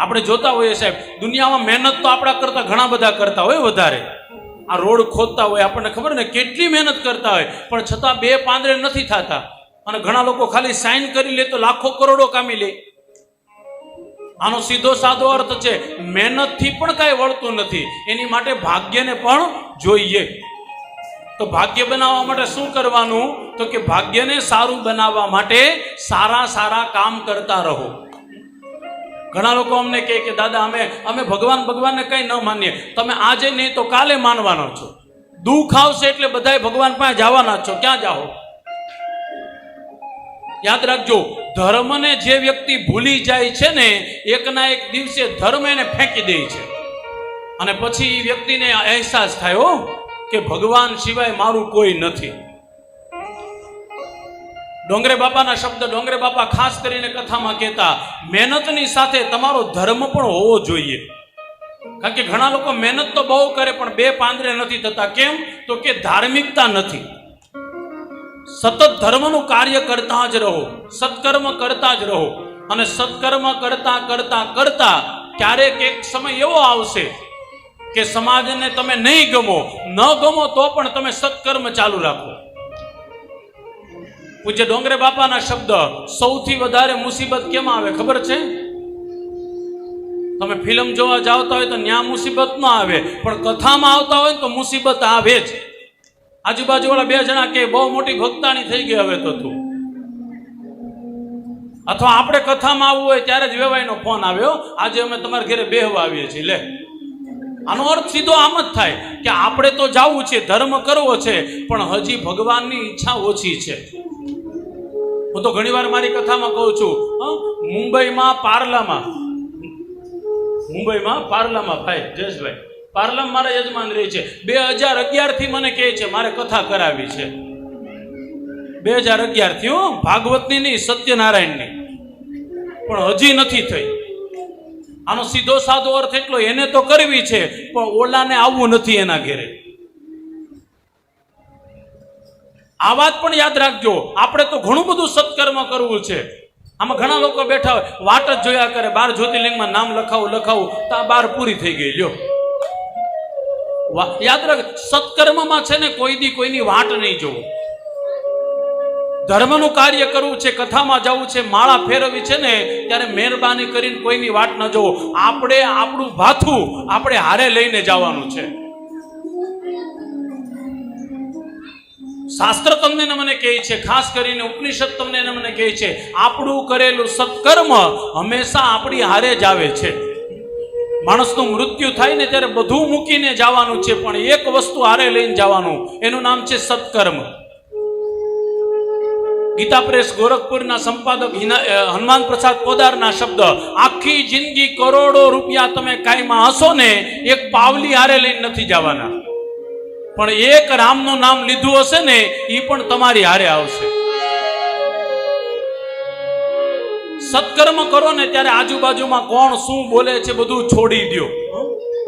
આપણે જોતા હોઈએ સાહેબ, દુનિયામાં મહેનત તો આપણા કરતા ઘણા બધા કરતા હોય વધારે. આ રોડ ખોદતા હોય, આપણને ખબર ને કેટલી મહેનત કરતા હોય, પણ છતાં બે પાંદરે નથી થતા. અને ઘણા લોકો ખાલી સાઇન કરી લે તો લાખો કરોડો કામી લે. આનો સીધો સાદો અર્થ છે, મહેનતથી પણ કાંઈ વળતું નથી. એની માટે ભાગ્યને પણ જોઈએ. તો ભાગ્ય બનાવવા માટે શું કરવાનું? તો કે ભાગ્યને સારું બનાવવા માટે સારા સારા કામ કરતા રહો. ઘણા લોકો અમને કહે કે, દાદા, અમે અમે ભગવાન, ભગવાનને કંઈ ન માનીએ. તમે આજે નહીં તો કાલે માનવાનો છો. દુઃખ આવશે એટલે બધાય ભગવાન પાસે જવાના છો. ક્યાં જાઓ? યાદ રાખજો, ધર્મને જે વ્યક્તિ ભૂલી જાય છે ને, એકના એક દિવસે ધર્મ એને ફેંકી દે છે. અને પછી એ વ્યક્તિને અહેસાસ થાય કે ભગવાન સિવાય મારું કોઈ નથી. ડોંગરે બાપાના શબ્દ ડોંગરે બાપા ખાસ કરીને કથામાં કહેતા, મહેનતની સાથે તમારો ધર્મ પણ હોવો જોઈએ. કારણ કે ઘણા લોકો મહેનત તો બહુ કરે, પણ બે પાંદરે નથી થતા. કેમ? તો કે ધાર્મિકતા નથી. સતત ધર્મનું કાર્ય કરતા જ રહો, સત્કર્મ કરતા જ રહો. અને સત્કર્મ કરતા કરતા કરતા ક્યારેક એક સમય એવો આવશે કે સમાજને તમે નહીં ગમો. ન ગમો તો પણ તમે સત્કર્મ ચાલુ રાખો. પૂજ્ય ડોંગરે બાપાના શબ્દ, સૌથી વધારે મુસીબત કેમ આવે? ખબર છે? તમે ફિલ્મ જોવા જાવતા હોય તો ન્યા મુસીબત ન આવે, પણ કથામાં આવતા હોય તો મુસીબત આવે જ. આજુબાજુ વાળા બે જણા કે, બહુ મોટી ભક્તાણી થઈ ગઈ હવે તો તું. અથવા આપણે કથામાં આવવું હોય ત્યારે જ વેવાઈનો ફોન આવ્યો, આજે અમે તમારા ઘરે બેહવા આવીએ છીએ, લે. આનો અર્થ સીધો આમ જ થાય કે આપણે તો જવું છે, ધર્મ કરવો છે, પણ હજી ભગવાનની ઈચ્છા ઓછી છે. હું તો ઘણીવાર મારી કથામાં કહું છું મુંબઈમાં પાર્લામાં. મુંબઈમાં પાર્લામાં ભાઈ, જયેશભાઈ, પાર્લામાં મારા યજમાન રહે છે. બે હજાર અગિયારથી મને કહે છે, મારે કથા કરાવી છે. બે હજાર અગિયારથી, હો, ભાગવતની નહીં, સત્યનારાયણની. પણ હજી નથી થઈ. આનો સીધો સાદો અર્થ એટલો, એને તો કરવી છે, પણ ઓલાને આવવું નથી એના ઘેરે. આ વાત પણ યાદ રાખજો, આપણે તો ઘણું બધું સત્કર્મ કરવું છે. આમાં ઘણા લોકો બેઠા હોય, વાટ જ જોયા કરે, બાર જ્યોતિર્લિંગમાં નામ લખાવું લખાવું, તો આ બાર પૂરી થઈ ગઈ, લ્યો. યાદ રાખ, સત્કર્મમાં છે ને કોઈ દી કોઈની વાટ નહીં જોવું. ધર્મનું કાર્ય કરવું છે, કથામાં જવું છે, માળા ફેરવવી છે ને, ત્યારે મહેરબાની કરીને કોઈની વાટ ન જોવો. આપણે આપણું ભાથું આપણે હારે લઈને જવાનું છે. શાસ્ત્ર તમને ને મને કહે છે, ખાસ કરીને ઉપનિષદ તમને ને મને કહે છે, આપણું કરેલું સત્કર્મ હંમેશા આપણી હારે જ આવે છે. માણસનું મૃત્યુ થાય ને ત્યારે બધું મૂકીને જવાનું છે, પણ એક વસ્તુ હારે લઈને જવાનું, એનું નામ છે સત્કર્મ. ગીતા પ્રેસ ગોરખપુરના સંપાદક હનુમાન પ્રસાદ પોદારના શબ્દ, આખી જિંદગી કરોડો રૂપિયા તમે કાંઈમાં હશો ને, એક પાવલી હારે લઈને નથી જવાના. પણ એક રામનું નામ લીધું હશે ને એ પણ તમારી હારે આવશે. સત્કર્મ કરો ને ત્યારે આજુબાજુમાં કોણ શું બોલે છે બધું છોડી દ્યો.